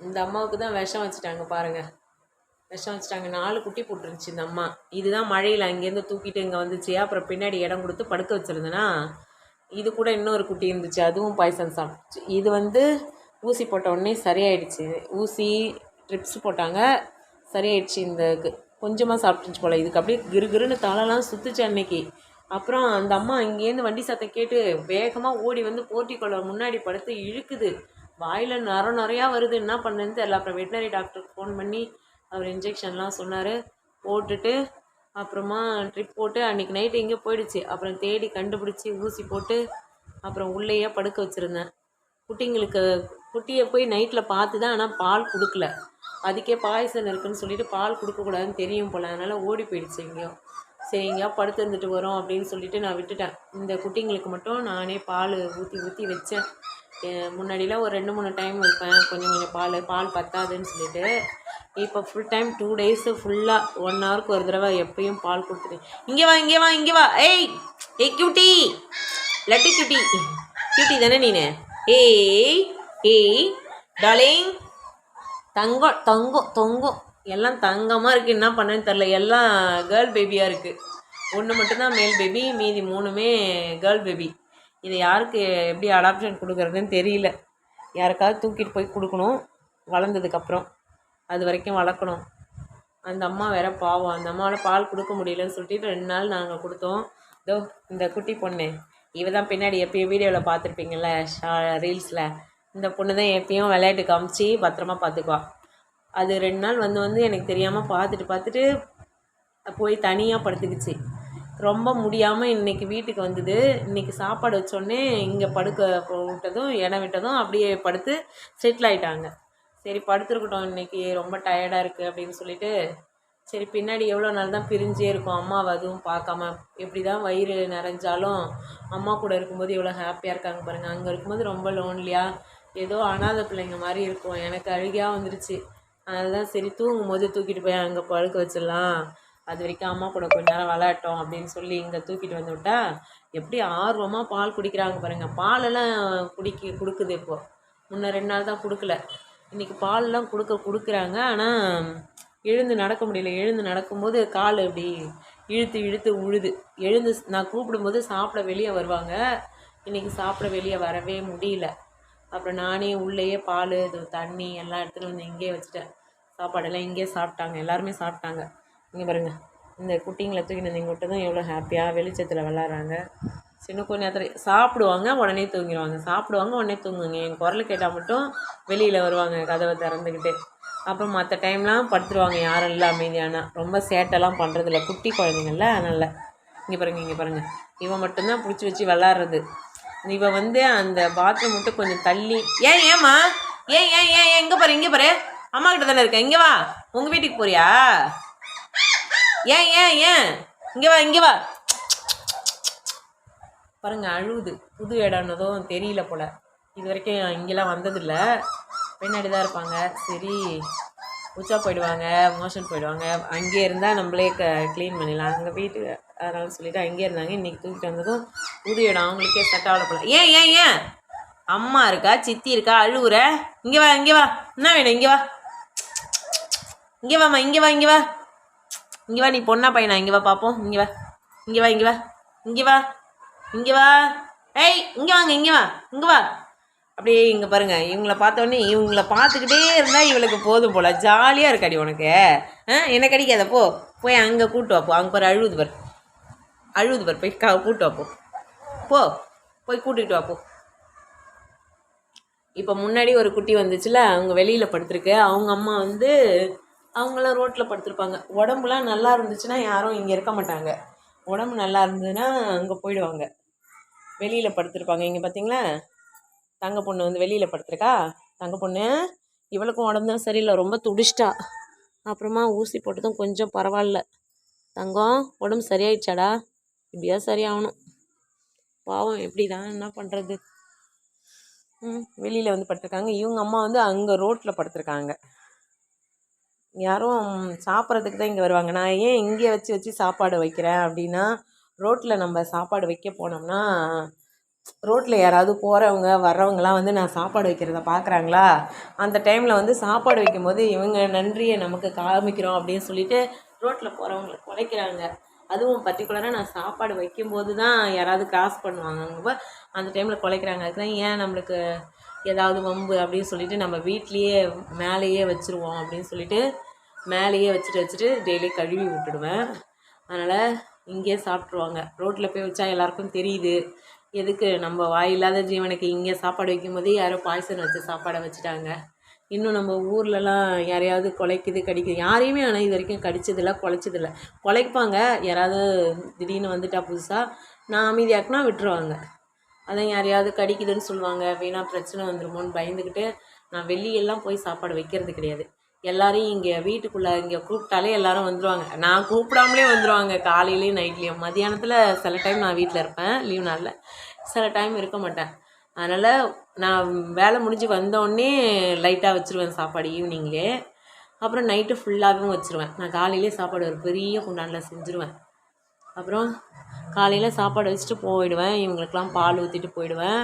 இந்த அம்மாவுக்கு தான் விஷம் வச்சுட்டாங்க பாருங்க. விஷம் வச்சுட்டாங்க. நாலு குட்டி போட்டுருந்துச்சு இந்த அம்மா. இதுதான் மழையில் அங்கேருந்து தூக்கிட்டு இங்கே வந்துச்சு. அப்புறம் பின்னாடி இடம் கொடுத்து படுக்க வச்சுருந்தேன்னா இது கூட இன்னொரு குட்டி இருந்துச்சு. அதுவும் பாய்சன் சாப்பிட்டுச்சு இது வந்து ஊசி போட்ட உடனே சரியாயிடுச்சு. ஊசி ட்ரிப்ஸ் போட்டாங்க. சரியாயிடுச்சு இந்த கொஞ்சமாக சாப்பிட்டுச்சு போல். இதுக்கு அப்படியே கிறுகிறுன்னு தலைலாம் சுற்றுச்சு அன்னைக்கு. அப்புறம் அந்த அம்மா இங்கேருந்து வண்டி சத்தம் கேட்டு வேகமாக ஓடி வந்து போர்ட்டிக்கோல முன்னாடி படுத்து இழுக்குது. வாயில் நர நிறையா வருது. என்ன பண்ணுன்னு தெரியல. அப்புறம் வெட்டினரி டாக்டருக்கு ஃபோன் பண்ணி அவர் இன்ஜெக்ஷன்லாம் சொன்னார். போட்டுட்டு அப்புறமா ட்ரிப் போட்டு அன்றைக்கி நைட்டு எங்கேயோ போயிடுச்சு? அப்புறம் தேடி கண்டுபிடிச்சி ஊசி போட்டு அப்புறம் உள்ளேயே படுக்க வச்சுருந்தேன். குட்டிங்களுக்கு குட்டியை போய் நைட்டில் பார்த்து தான் ஆனால் பால் கொடுக்கல. அதுக்கே பாய்சன் இருக்குன்னு சொல்லிட்டு பால் கொடுக்கக்கூடாதுன்னு தெரியும் போல். அதனால் ஓடி போயிடுச்சு எங்கேயோ. சரி எங்கேயா படுத்து இருந்துட்டு வரோம் அப்படின்னு சொல்லிட்டு நான் விட்டுட்டேன். இந்த குட்டிங்களுக்கு மட்டும் நானே பால் ஊற்றி ஊற்றி வச்சேன். முன்னாடிலாம் ஒரு ரெண்டு மூணு டைம் வைப்பேன். கொஞ்சம் கொஞ்சம் பால் பால் பத்தாதுன்னு சொல்லிட்டு இப்போ ஃபுல் டைம் டூ டேஸு ஃபுல்லாக ஒன் ஹவருக்கு ஒரு தடவை எப்பயும் பால் கொடுத்துட்டு. இங்கே வா இங்கே வா இங்கே வா. ஏய் ஏய் கியூட்டி லட்டி கியூட்டி கியூட்டி தானே நீனு? ஏய் ஏய் டாலிங் தங்கம் தங்கம் தொங்கம். எல்லாம் தங்கமாக இருக்குது என்ன பண்ணேன்னு தெரில எல்லாம் கேர்ள் பேபியாக இருக்குது ஒன்று மட்டும்தான் மேல் பேபி மீதி மூணுமே கேர்ள் பேபி இதை யாருக்கு எப்படி அடாப்ஷன் கொடுக்குறதுன்னு தெரியல. யாருக்காவது தூக்கிட்டு போய் கொடுக்கணும். வளர்ந்ததுக்கப்புறம். அது வரைக்கும் வளர்க்கணும். அந்த அம்மா வேற பாவம். அந்த அம்மாவால் பால் கொடுக்க முடியலன்னு சொல்லிட்டு ரெண்டு நாள் நாங்கள் கொடுத்தோம். இதோ இந்த குட்டி பொண்ணு. இவ தான் பின்னாடி எப்பயும் வீடியோவில் பார்த்துருப்பீங்கள்ல ஷா ரீல்ஸில் இந்த பொண்ணு தான் எப்பயும் விளையாட்டு காமிச்சு பத்திரமா பார்த்துக்குவா. அது ரெண்டு நாள் வந்து வந்து எனக்கு தெரியாமல் பார்த்துட்டு பார்த்துட்டு போய் தனியாக படுத்துக்கிச்சு. ரொம்ப முடியாமல் இன்றைக்கி வீட்டுக்கு வந்தது. இன்றைக்கி சாப்பாடு வச்சோடனே இங்கே படுக்க விட்டதும் இடம் விட்டதும் அப்படியே படுத்து செட்டில் ஆகிட்டாங்க சரி படுத்துருக்கட்டும் இன்னைக்கு. ரொம்ப டயர்டாக இருக்குது அப்படின்னு சொல்லிட்டு சரி பின்னாடி எவ்வளோ நாள் தான் பிரிஞ்சே இருக்கும். அம்மாவை அதுவும் பார்க்காம எப்படி தான் வயிறு நிறைஞ்சாலும் அம்மா கூட இருக்கும்போது எவ்வளோ ஹாப்பியாக இருக்காங்க பாருங்கள் அங்கே இருக்கும்போது ரொம்ப லோன்லியாக ஏதோ அனாதை பிள்ளைங்க மாதிரி இருக்கும். எனக்கு அழுகையாக வந்துருச்சு. தான் சரி தூங்கும் போது தூக்கிட்டு போய் அங்கே படுக்க வச்சிடலாம். அது வரைக்கும் அம்மா கூட கொஞ்ச நேரம் விளையாட்டோம் அப்படின்னு சொல்லி இங்கே தூக்கிட்டு வந்து விட்டா எப்படி ஆர்வமாக பால் குடிக்கிறாங்க பாருங்கள் பாலெல்லாம் குடிக்க கொடுக்குது இப்போது முன்ன ரெண்டு நாள் தான் கொடுக்கல. இன்றைக்கி பால்லாம் கொடுக்க கொடுக்குறாங்க. ஆனால் எழுந்து நடக்க முடியல. எழுந்து நடக்கும்போது கால் இப்படி இழுத்து இழுத்து உழுது. எழுந்து நான் கூப்பிடும்போது சாப்பிட வெளியே வருவாங்க. இன்றைக்கி சாப்பிட வெளியே வரவே முடியல. அப்புறம் நானே உள்ளேயே பால் இது தண்ணி எல்லாம் எடுத்துகிட்டு வந்து இங்கேயே வச்சுட்டேன். சாப்பாடெல்லாம் இங்கேயே சாப்பிட்டாங்க. எல்லாருமே சாப்பிட்டாங்க. இங்கே பாருங்கள் இந்த குட்டிங்களை தூக்கிட்டு வந்து இங்கே விட்டதும் எவ்வளோ ஹாப்பியாக வெளிச்சத்தில் விளாட்றாங்க சின்ன கொஞ்ச நேரத்தில் சாப்பிடுவாங்க உடனே தூங்கிடுவாங்க சாப்பிடுவாங்க உடனே தூங்குவாங்க. என் குரல் கேட்டால் மட்டும் வெளியில் வருவாங்க கதவை திறந்துக்கிட்டு அப்புறம் மற்ற டைம்லாம் படுத்துருவாங்க யாரும் இல்லை அமைதியானா. ரொம்ப சேட்டெல்லாம் பண்ணுறதில்ல குட்டி குழந்தைங்கள்ல அதனால். இங்கே பாருங்கள் இங்கே பாருங்கள் இவன் மட்டும்தான் பிடிச்சி வச்சு விளாட்றது இவன் வந்து அந்த பாத்ரூம் மட்டும் கொஞ்சம் தள்ளி ஏன் ஏம்மா? ஏன் ஏன் ஏன் ஏன்? பாரு இங்கே பாரு. அம்மா கிட்ட தானே இருக்க? இங்கே வா. உங்கள் வீட்டுக்கு போறியா? ஏன் ஏன் ஏன்? இங்கே வா இங்கே வா. பாருங்க அழுகுது புது இடம்னதும் தெரியல போல. இது வரைக்கும் இங்கெல்லாம் வந்ததில்லை. பின்னாடி தான் இருப்பாங்க. சரி உச்சா போயிடுவாங்க மோஷன் போயிடுவாங்க. அங்கேயே இருந்தால் நம்மளே க க்ளீன் பண்ணிடலாம். அங்கே வீட்டு அதனால சொல்லிட்டு அங்கேயே இருந்தாங்க. இன்றைக்கி தூக்கிட்டு வந்ததும் புது இடம். அவங்களுக்கே செட் ஆகல போல. ஏன் ஏன் ஏன்? அம்மா இருக்கா? சித்தி இருக்கா? அழுவுற? இங்கே வா இங்கே வா. என்ன வேணும்? இங்கே வா. இங்கே வாம்மா இங்கே வா இங்கே வா. இங்கே வா நீ பொண்ணா பையனா? இங்கே வா பார்ப்போம் இங்கே வா. இங்கே வா இங்கே வா. இங்கே வா. இங்கே வா. ஏய் இங்கே வாங்க இங்கே வா. இங்கே வா. அப்படியே இங்கே பாருங்க. இவங்கள பார்த்தோன்னே இவங்கள பார்த்துக்கிட்டே இருந்தால் இவளுக்கு போதும் போல. ஜாலியாக இருக்காடி உனக்கு. ஆ என்ன கிடைக்காத போ. போய் அங்கே கூட்டு வா போ. அங்கே பாரு அழுவுது பார். அழுவுது பார். போய் க கூட்டு வாப்போ போ. போ. போய் கூட்டிகிட்டு வாப்போ போ. இப்போ முன்னாடி ஒரு குட்டி வந்துச்சுல அவங்க வெளியில் படுத்துருக்கு. அவங்க அம்மா வந்து அவங்களாம் ரோட்டில் படுத்துருப்பாங்க. உடம்புலாம் நல்லா இருந்துச்சுன்னா யாரும் இங்கே இருக்க மாட்டாங்க. உடம்பு நல்லா இருந்ததுன்னா அங்கே போயிடுவாங்க. வெளியில் படுத்துருப்பாங்க. இங்கே பார்த்தீங்களா தங்க பொண்ணு வந்து வெளியில் படுத்துருக்கா? தங்க பொண்ணு இவளுக்கும் உடம்பு தான் சரியில்லை. ரொம்ப துடிச்சிட்டா. அப்புறமா ஊசி போட்டதும் கொஞ்சம் பரவாயில்ல. தங்கம் உடம்பு சரியாயிடுச்சாடா? இப்படியா சரியாகணும். பாவம் எப்படி தான் என்ன பண்ணுறது ம் வெளியில் வந்து படுத்துருக்காங்க. இவங்க அம்மா வந்து அங்கே ரோட்டில் படுத்துருக்காங்க. யாரும் சாப்பிட்றதுக்கு தான் இங்கே வருவாங்க. நான் ஏன் இங்கே வச்சு வச்சு சாப்பாடு வைக்கிறேன் அப்படின்னா ரோட்டில் நம்ம சாப்பாடு வைக்க போனோம்னா ரோட்டில் யாராவது போகிறவங்க வர்றவங்களாம் வந்து நான் சாப்பாடு வைக்கிறத பார்க்குறாங்களா அந்த டைமில் வந்து சாப்பாடு வைக்கும்போது இவங்க நன்றியை நமக்கு காமிக்கிறோம் அப்படின்னு சொல்லிட்டு ரோட்டில் போகிறவங்கள குறைக்கிறாங்க அதுவும் பர்டிகுலராக நான் சாப்பாடு வைக்கும்போது தான் யாராவது கிராஸ் பண்ணுவாங்க. அந்த டைமில் குலைக்கிறாங்க. அதுதான் ஏன் நம்மளுக்கு ஏதாவது வம்பு அப்படின்னு சொல்லிட்டு நம்ம வீட்லேயே மேலேயே வச்சுருவோம் அப்படின்னு சொல்லிட்டு மேலேயே வச்சுட்டு வச்சுட்டு டெய்லி கழுவி விட்டுடுவேன். அதனால் இங்கேயே சாப்பிட்ருவாங்க ரோட்டில் போய் வச்சா எல்லாருக்கும் தெரியுது. எதுக்கு நம்ம வாயில்லாத ஜீவனுக்கு இங்கே சாப்பாடு வைக்கும்போதே யாரோ பாய்சன் வச்சு சாப்பாடை வச்சுட்டாங்க. இன்னும் நம்ம ஊர்லலாம் யாரையாவது குலைக்குது கடிக்குது. யாரையுமே ஆனால் இது வரைக்கும் கடிச்சதில்ல குலைச்சதில்ல. குலைப்பாங்க. யாராவது திடீர்னு வந்துட்டா புதுசாக நான் அமைதியாக்குனா விட்டுருவாங்க. அதான் யாரையாவது கடிக்குதுன்னு சொல்லுவாங்க. வீணாக பிரச்சனை வந்துருமோன்னு பயந்துக்கிட்டு நான் வெளியெல்லாம் போய் சாப்பாடு வைக்கிறது கிடையாது. எல்லாரையும் இங்கே வீட்டுக்குள்ளே இங்கே கூப்பிட்டாலே எல்லாரும் வந்துடுவாங்க நான் கூப்பிடாமலே வந்துடுவாங்க காலையிலையும் நைட்லேயும். மதியானத்தில் சில டைம் நான் வீட்டில் இருப்பேன். லீவ் நாளில் சில டைம் இருக்க மாட்டேன். அதனால் நான் வேலை முடிஞ்சு வந்தோடனே லைட்டாக வச்சுருவேன் சாப்பாடு ஈவினிங்லே அப்புறம் நைட்டு ஃபுல்லாகவும் வச்சுருவேன். நான் காலையிலே சாப்பாடு ஒரு பெரிய குண்டானில் செஞ்சுருவேன். அப்புறம் காலையில் சாப்பாடு வச்சுட்டு போயிடுவேன். இவங்களுக்கெல்லாம் பால் ஊற்றிட்டு போயிடுவேன்.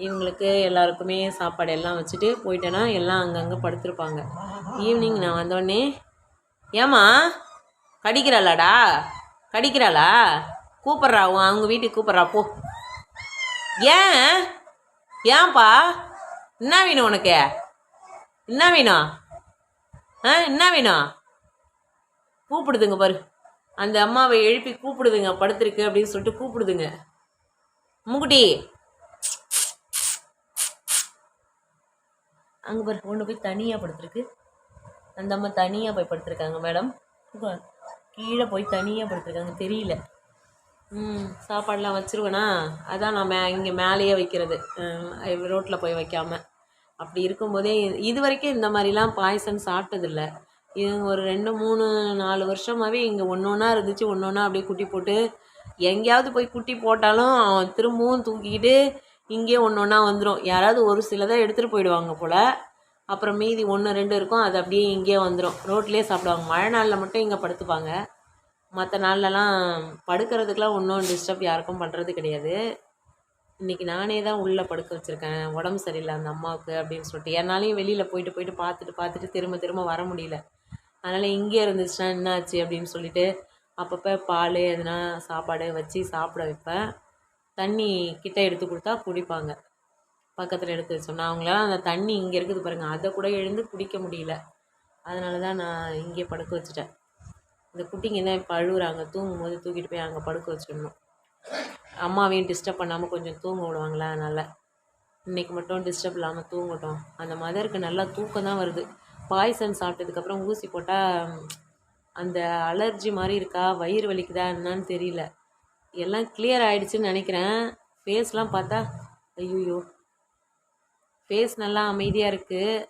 இவங்களுக்கு எல்லாருக்குமே சாப்பாடு எல்லாம் வச்சுட்டு போயிட்டேன்னா எல்லாம் அங்கங்கே படுத்துருப்பாங்க. ஈவினிங் நான் வந்தோடனே ஏம்மா கடிக்கிறாளாடா? கடிக்கிறாளா? கூப்பிட்றா உன் அவங்க வீட்டுக்கு கூப்பிட்றா போ. ஏன்? ஏன்பா? என்ன வேணும் உனக்கு? என்ன வேணும்? ஆ என்ன வேணும்? கூப்பிடுதுங்க பாரு. அந்த அம்மாவை எழுப்பி கூப்பிடுதுங்க படுத்துருக்கு அப்படின்னு சொல்லிட்டு கூப்பிடுதுங்க. மூக்குட்டி அங்கே பாரு கொண்டு போய் தனியாக படுத்துருக்கு. அந்த அம்மா தனியாக போய் படுத்துருக்காங்க மேடம். கீழே போய் தனியாக படுத்துருக்காங்க தெரியல. ம் சாப்பாடெலாம் வச்சுருவேனா? அதான் நான் மே இங்கே மேலேயே வைக்கிறது. ரோட்டில் போய் வைக்காமல் அப்படி இருக்கும்போதே இது வரைக்கும் இந்த மாதிரிலாம் பாயசம் சாப்பிட்டதில்ல. இது ஒரு ரெண்டு மூணு நாலு வருஷமாகவே இங்கே ஒன்று ஒன்றா இருந்துச்சு ஒன்று ஒன்றா அப்படியே குட்டி போட்டு எங்கேயாவது போய் குட்டி போட்டாலும் திரும்பவும் தூக்கிக்கிட்டு இங்கே ஒன்று ஒன்றா வந்துடும் யாராவது ஒரு சிலதை எடுத்துகிட்டு போயிடுவாங்க போல். அப்புறம் மீதி ஒன்று ரெண்டு இருக்கும். அது அப்படியே இங்கேயே வந்துடும் ரோட்லேயே சாப்பிடுவாங்க. மழை நாளில் மட்டும் இங்கே படுத்துப்பாங்க. மற்ற நாள்லலாம் படுக்கிறதுக்கெலாம் ஒன்றும் டிஸ்டர்ப் யாருக்கும் பண்ணுறது கிடையாது. இன்றைக்கி நானே தான் உள்ளே படுக்க வச்சுருக்கேன். உடம்பு சரியில்லை அந்த அம்மாவுக்கு அப்படின்னு சொல்லிட்டு. என்னாலையும் வெளியில் போயிட்டு போயிட்டு பார்த்துட்டு பார்த்துட்டு திரும்ப திரும்ப வர முடியல. அதனால் இங்கே இருந்துச்சுன்னா என்னாச்சு அப்படின்னு சொல்லிட்டு அப்பப்போ பால் எதுனா சாப்பாடு வச்சு சாப்பிட வைப்பேன். தண்ணி கிட்ட எடுத்து கொடுத்தா குடிப்பாங்க. பக்கத்தில் எடுத்து வச்சோம்னா அவங்களால அந்த தண்ணி இங்கே இருக்குது பாருங்கள் அதை கூட எழுந்து குடிக்க முடியல. அதனால தான் நான் இங்கே படுக்க வச்சுட்டேன். இந்த குட்டிங்க தான் இப்போ அழுகுறாங்க தூங்கும் போது தூக்கிட்டு போய் அங்கே படுக்க வச்சிடணும். அம்மாவையும் டிஸ்டர்ப் பண்ணாமல் கொஞ்சம் தூங்க விடுவாங்களா அதனால். இன்றைக்கி மட்டும் டிஸ்டர்ப் இல்லாமல் தூங்கட்டும். அந்த மதருக்கு நல்லா தூக்கம் தான் வருது. பாய்சன் சாப்பிட்டதுக்கப்புறம் ஊசி போட்டால் அந்த அலர்ஜி மாதிரி இருக்கா? வயிறு வலிக்குதா? என்னன்னு தெரியல. எல்லாம் கிளியர் ஆகிடுச்சின்னு நினைக்கிறேன். ஃபேஸ்லாம் பார்த்தா ஐயோ ஃபேஸ் நல்லா அமைதியாக இருக்குது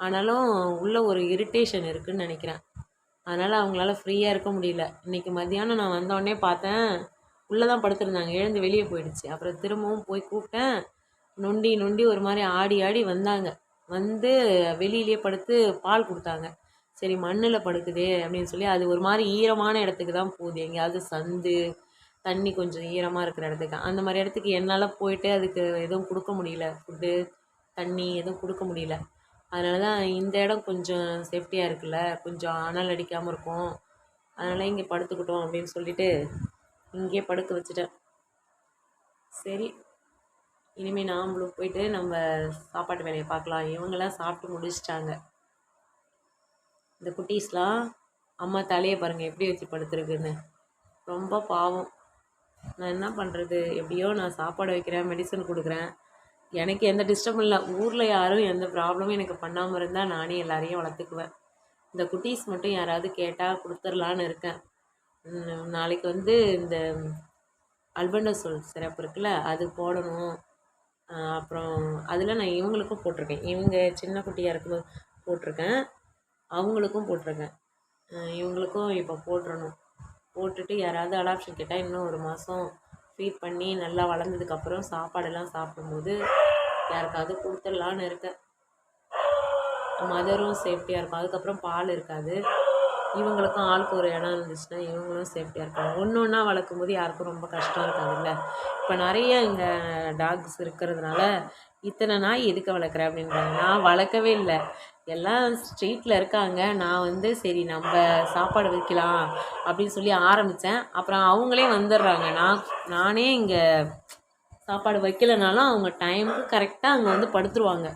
ஆனாலும் உள்ளே ஒரு இரிட்டேஷன் இருக்குதுன்னு நினைக்கிறேன். அதனால் அவங்களால ஃப்ரீயாக இருக்க முடியல. இன்றைக்கி மத்தியானம் நான் வந்தோடனே பார்த்தேன் உள்ளே தான் படுத்திருந்தாங்க. எழுந்து வெளியே போயிடுச்சு. அப்புறம் திரும்பவும் போய் கூப்பிட்டேன். நொண்டி நொண்டி ஒரு மாதிரி ஆடி ஆடி வந்தாங்க. வந்து வெளியிலேயே படுத்து பால் கொடுத்தாங்க. சரி மண்ணில் படுக்குதே அப்படின்னு சொல்லி அது ஒரு மாதிரி ஈரமான இடத்துக்கு தான் போகுது. எங்கேயாவது சந்து தண்ணி கொஞ்சம் ஈரமாக இருக்கிற இடத்துக்கு. அந்த மாதிரி இடத்துக்கு என்னால் போயிட்டு அதுக்கு எதுவும் கொடுக்க முடியல. ஃபுட்டு தண்ணி எதுவும் கொடுக்க முடியல. அதனால தான் இந்த இடம் கொஞ்சம் சேஃப்டியாக இருக்குல்ல. கொஞ்சம் அனல் அடிக்காமல் இருக்கும். அதனால் இங்கே படுத்துக்கிட்டோம் அப்படின்னு சொல்லிட்டு இங்கேயே படுக்க வச்சுட்டேன். சரி. இனிமேல் நாமளும் போயிட்டு நம்ம சாப்பாட்டு வேலையை பார்க்கலாம். இவங்கெல்லாம் சாப்பிட்டு முடிச்சிட்டாங்க. இந்த குட்டீஸ்லாம் அம்மா தலையை பாருங்கள் எப்படி வச்சு படுத்துருக்குன்னு. ரொம்ப பாவம். நான் என்ன பண்ணுறது எப்படியோ நான் சாப்பாடு வைக்கிறேன் மெடிசன் கொடுக்குறேன். எனக்கு எந்த டிஸ்டர்பும் இல்லை. ஊரில் யாரும் எந்த ப்ராப்ளமும் எனக்கு பண்ணாமல் இருந்தால் நானே எல்லாரையும் வளர்த்துக்குவேன். இந்த குட்டீஸ் மட்டும் யாராவது கேட்டால் கொடுத்துர்லான்னு இருக்கேன். நாளைக்கு வந்து இந்த அல்பண்டசோல் சிறப்பு இருக்குல்ல அது போடணும். அப்புறம் அதில் நான் இவங்களுக்கும் போட்டிருக்கேன். இவங்க சின்ன குட்டியாக இருக்கும்போது போட்டிருக்கேன். அவங்களுக்கும் போட்டிருக்கேன். இவங்களுக்கும் இப்போ போட்டுறணும். போட்டுட்டு யாராவது அடாப்ஷன் கேட்டால் இன்னும் ஒரு மாதம் ஃபீட் பண்ணி நல்லா வளர்ந்ததுக்கப்புறம் சாப்பாடெல்லாம் சாப்பிடும்போது யாருக்காவது கொடுத்துடலான்னு இருக்கேன். மதரும் சேஃப்டியாக இருக்கும் அதுக்கப்புறம் பால் இருக்காது. இவங்களுக்கும் ஆளுக்கு ஒரு இடம் இருந்துச்சுன்னா இவங்களும் சேஃப்டியாக இருப்பாங்க. ஒன்று ஒன்றா வளர்க்கும் போது யாருக்கும் ரொம்ப கஷ்டம் இருக்காதுல்ல? இப்போ நிறைய இங்கே டாக்ஸ் இருக்கிறதுனால இத்தனை நாய் எதுக்கு வளர்க்குறேன் அப்படின்றாங்க. நான் வளர்க்கவே இல்லை. எல்லாம் ஸ்ட்ரீட்டில் இருக்காங்க. நான் வந்து சரி நம்ம சாப்பாடு வைக்கலாம் அப்படின்னு சொல்லி ஆரம்பித்தேன் அப்புறம் அவங்களே வந்துடுறாங்க. நான் நானே இங்கே சாப்பாடு வைக்கலனாலும் அவங்க டைமுக்கு கரெக்டாக அங்கே வந்து படுத்துருவாங்க.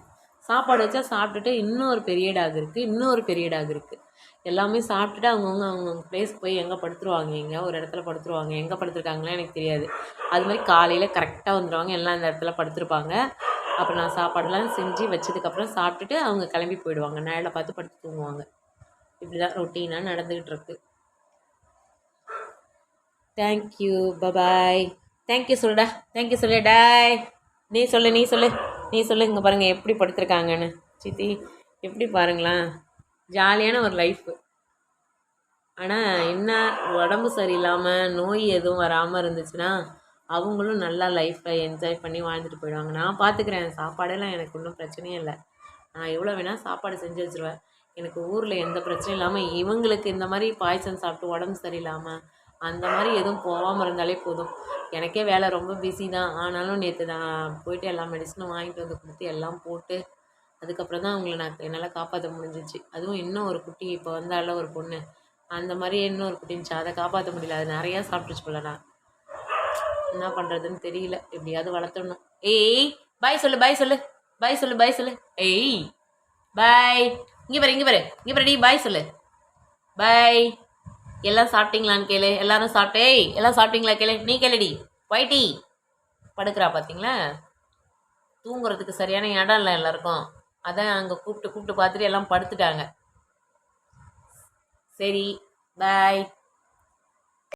சாப்பாடு வச்சா சாப்பிட்டுட்டு இன்னொரு பெரியடாக இருக்குது இன்னொரு பெரியடாக இருக்குது எல்லாமே சாப்பிட்டுட்டு அவங்கவுங்க அவங்கவுங்க ப்ளேஸ் போய் எங்கே படுத்துருவாங்க? எங்கே ஒரு இடத்துல படுத்துருவாங்க? எங்கே படுத்துருக்காங்களே எனக்கு தெரியாது. அது மாதிரி காலையில் கரெக்டாக வந்துடுவாங்க எல்லாம் அந்த இடத்துல படுத்துருப்பாங்க. அப்புறம் நான் சாப்பாடெல்லாம் செஞ்சு வச்சதுக்கப்புறம் சாப்பிட்டுட்டு அவங்க கிளம்பி போயிடுவாங்க. நேரில் பார்த்து படுத்து தூங்குவாங்க. இப்படி தான் ரொட்டீனாக நடந்துக்கிட்டு இருக்கு தேங்க்யூ பபாய் தேங்க்யூ சொல்லுடா. தேங்க்யூ சொல்லு. டாய் நீ சொல்லு நீ சொல்லு. நீ சொல்லு இங்கே பாருங்கள் எப்படி படுத்துருக்காங்கன்னு. சித்தி எப்படி பாருங்களேன் ஜாலியான ஒரு லைஃப்பு ஆனால் என்ன உடம்பு சரியில்லாமல் நோய் எதுவும் வராமல் இருந்துச்சுன்னா அவங்களும் நல்லா லைஃப்பை என்ஜாய் பண்ணி வாழ்ந்துட்டு போயிடுவாங்க. நான் பார்த்துக்கிறேன் சாப்பாடெல்லாம் எனக்கு ஒன்றும் பிரச்சனையே இல்லை. நான் எவ்வளோ வேணால் சாப்பாடு செஞ்சு வச்சுருவேன். எனக்கு ஊரில் எந்த பிரச்சனையும் இல்லாமல் இவங்களுக்கு இந்த மாதிரி பாய்சன் சாப்பிட்டு உடம்பு சரியில்லாமல் அந்த மாதிரி எதுவும் போகாமல் இருந்தாலே போதும். எனக்கே வேலை ரொம்ப பிஸி தான். ஆனாலும் நேற்று நான் போயிட்டு எல்லா மெடிசனும் வாங்கிட்டு வந்து கொடுத்து எல்லாம் போட்டு அதுக்கப்புறம் தான் அவங்கள நான் என்னால் காப்பாற்ற முடிஞ்சிச்சு. அதுவும் இன்னும் ஒரு குட்டி இப்போ வந்தால ஒரு பொண்ணு. அந்த மாதிரி இன்னொரு குட்டி இருந்துச்சு அதை காப்பாற்ற முடியல. அது நிறையா சாப்பிட்டுச்சு போல நான். என்ன பண்ணுறதுன்னு தெரியல. எப்படியாவது வளர்த்துடணும். ஏய் பாய் சொல்லு பாய் சொல்லு. பாய் சொல்லு பாய் சொல்லு. ஏய் பாய் இங்கே பாரு இங்கே பாரு. இங்கே பாரு நீ பாய் சொல்லு. பாய் எல்லாம் சாப்பிட்டீங்களான்னு கேளு. எல்லாரும் சாப்பிட்டே ஏய் எல்லாம் சாப்பிட்டீங்களா கேளு. நீ கேளுடி. ஒயிட்டி படுக்கிறா பார்த்தீங்களா தூங்குறதுக்கு சரியான இடம் இல்லை எல்லாருக்கும். அதான் அங்கே கூப்பிட்டு கூப்பிட்டு பார்த்துட்டு எல்லாம் படுத்துட்டாங்க. சரி பாய்